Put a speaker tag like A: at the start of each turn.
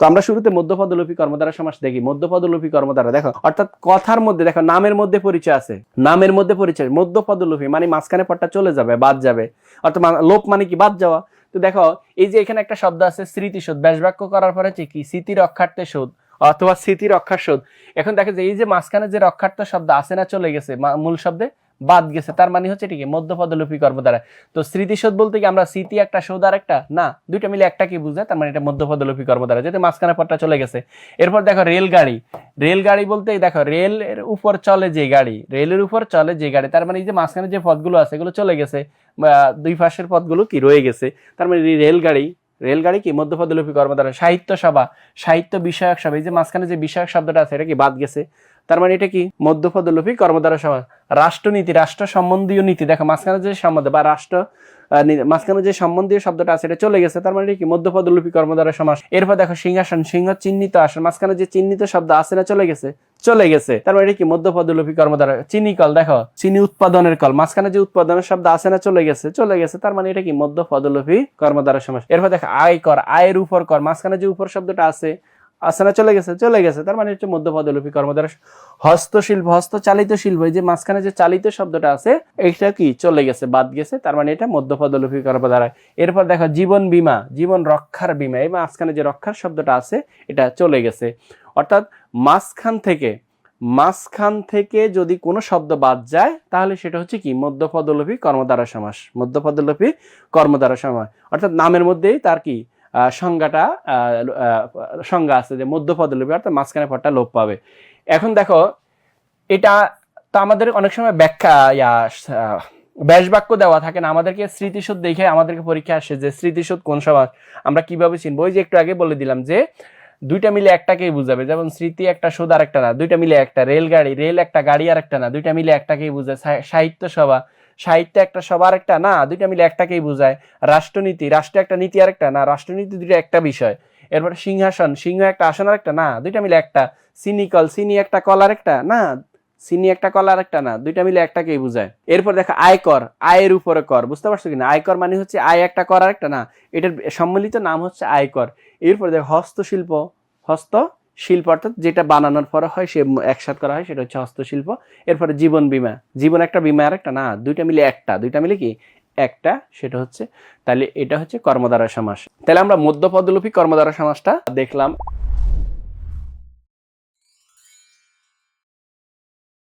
A: তো আমরা শুরুতে মধ্যপদলোপী কর্মধারা সমাস দেখি। মধ্যপদলোপী কর্মধারা, দেখো, অর্থাৎ কথার মধ্যে, দেখো, নামের মধ্যে পরিচয় আছে। নামের মধ্যে পরিচয়, মধ্যপদলোপী মানে মাঝখানে পদটা চলে যাবে, বাদ যাবে। অর্থাৎ লোপ মানে কি? বাদ যাওয়া। তো দেখো, এই যে এখানে একটা শব্দ আছে স্মৃতিশোধ ব্যাসবাক্য করার পরে হচ্ছে কি? স্মৃতি রক্ষার্থে শোধ, অথবা স্মৃতি রক্ষার শোধ। এখন দেখো যে এই যে মাঝখানে যে রক্ষার্থ শব্দ আছে না, চলে গেছে মূল শব্দে বাদ গেছে। তার মানে হচ্ছে ঠিক মধ্যপদলোপী কর্মধারা তো স্মৃতিশোধ বলতে কি আমরা স্মৃতি একটা শোধ আর একটা? না, দুইটা মিলে একটা কি বুঝায়, তার মানে এটা মধ্যপদলোপী কর্মধারা। যেটা মাঝখানে পথটা চলে গেছে। এরপর দেখো রেলগাড়ি। রেলগাড়ি বলতে দেখো রেল এর উপর চলে যে গাড়ি, রেলের উপর চলে যে গাড়ি, তার মানে এই যে মাঝখানে যে পথগুলো আছে, এগুলো চলে গেছে। দুই পাশের পথগুলো কি রয়ে গেছে। তার মানে রেলগাড়ি রেলগাড়ি কি? মধ্যপদলোপী কর্মধারা। সাহিত্য সভা, সাহিত্য বিষয়ক সভা। এই যে মাঝখানে যে বিষয়ক শব্দটা আছে, এটা কি বাদ গেছে? তার মানে এটা কি? মধ্যপদলোপী কর্মধারা সভা। রাষ্ট্রনীতি, রাষ্ট্র সম্বন্ধীয় নীতি। দেখো, মাঝখানে যে সম্বন্ধে, বা রাষ্ট্র মাঝখানে যে সম্বন্ধীয় শব্দটা আছে, এটা চলে গেছে। তার মানে কি? মধ্যপদলোপী কর্মধারা সমাস এরপর দেখো, সিংহাসন, সিংহ চিহ্নিত আসন। মাঝখানে যে চিহ্নিত শব্দ আছে না চলে গেছে। চলে গেছে। তার মানে কি? মধ্যপদলোপী কর্মধারা। চিনি কল, দেখো, চিনি উৎপাদনের কল। মাঝখানে যে উৎপাদনের শব্দ আছে না চলে গেছে চলে গেছে। তার মানে এটা কি? মধ্যপদলোপী কর্মধারা সমাস এরপর দেখো আয় কর আয়ের উপর কর। মাঝখানে যে উপর শব্দটা আছে না চলে গেছে চলে গেছে। তার মানে হচ্ছে মধ্যপদলোপী কর্মধারা হস্তশিল্প, হস্তচালিত শিল্প যে মাঝখানে যে চালিত শব্দটা আছে, এইটা কি? চলে গেছে, বাদ গেছে, তার মানে এটা মধ্যপদলোপী কর্মধারা এরপর দেখো, জীবন বীমা, জীবন রক্ষার বীমা, এই মাঝখানে যে রক্ষার শব্দটা আছে, এটা চলে গেছে। অর্থাৎ মাঝখান থেকে মাঝখান থেকে যদি কোনো শব্দ বাদ যায়, তাহলে সেটা হচ্ছে কি? মধ্যপদলোপী কর্মধারা সমাস মধ্যপদলোপী কর্মধারা সমাস। অর্থাৎ নামের মধ্যেই তার কি? সংজ্ঞাটা সংজ্ঞা আছে যে মধ্যপদলোপী অর্থাৎ মাঝখানে পরটা লোপ পাবে। এখন দেখো এটা তো আমাদের অনেক সময় ব্যাখ্যা ইয়া আহ, ব্যাস বাক্য দেওয়া থাকে না। আমাদেরকে স্মৃতিশোধ দেখে আমাদেরকে পরীক্ষা আসে যে স্মৃতিশোধ কোন সমাজ আমরা কীভাবে চিনবো? ওই যে একটু আগে বলে দিলাম যে দুইটা মিলে একটাকেই বুঝাবে। যেমন স্মৃতি একটা শোধ আর একটা না। দুইটা মিলে একটা। রেলগাড়ি রেল একটা গাড়ি আর একটা না। দুইটা মিলে একটাকেই বুঝায়। সাহিত্য সভা। সাহিত্য একটা সবার একটা, না, দুইটা মিলে একটাকেই বুঝায়। রাষ্ট্রনীতি রাষ্ট্র একটা নীতি আর একটা, না, রাষ্ট্রনীতি দুইটা একটা বিষয়। এরপরে সিংহাসন, সিংহ একটা আসন আর একটা, না, দুইটা মিলে একটা। সিনিকল, সিনি একটা কলার একটা, না, সিনি একটা কলার একটা, না, দুইটা মিলে একটাকেই বুঝায়। এরপর দেখো, আয়কর, আয়ের উপরে কর, বুঝতে পারছ কিনা? আয়কর মানে হচ্ছে আয় একটা, কর আর একটা, না, এটার সম্মিলিত নাম হচ্ছে আয়কর। এরপর দেখো, হস্তশিল্প, হস্ত শিল্প, অর্থাৎ যেটা বানানোর পরে হয়, সে একসাথ করা হয়, সেটা হচ্ছে হস্তশিল্প। এরপরে জীবন বিমা। জীবন একটা, বিমা আর একটা না, দুইটা মিলে একটা। দুইটা মিলে কি? একটা, সেটা হচ্ছে, তাহলে এটা হচ্ছে কর্মধারা সমাস। তাহলে আমরা মধ্যপদলোপী কর্মধারা সমাসটা দেখলাম।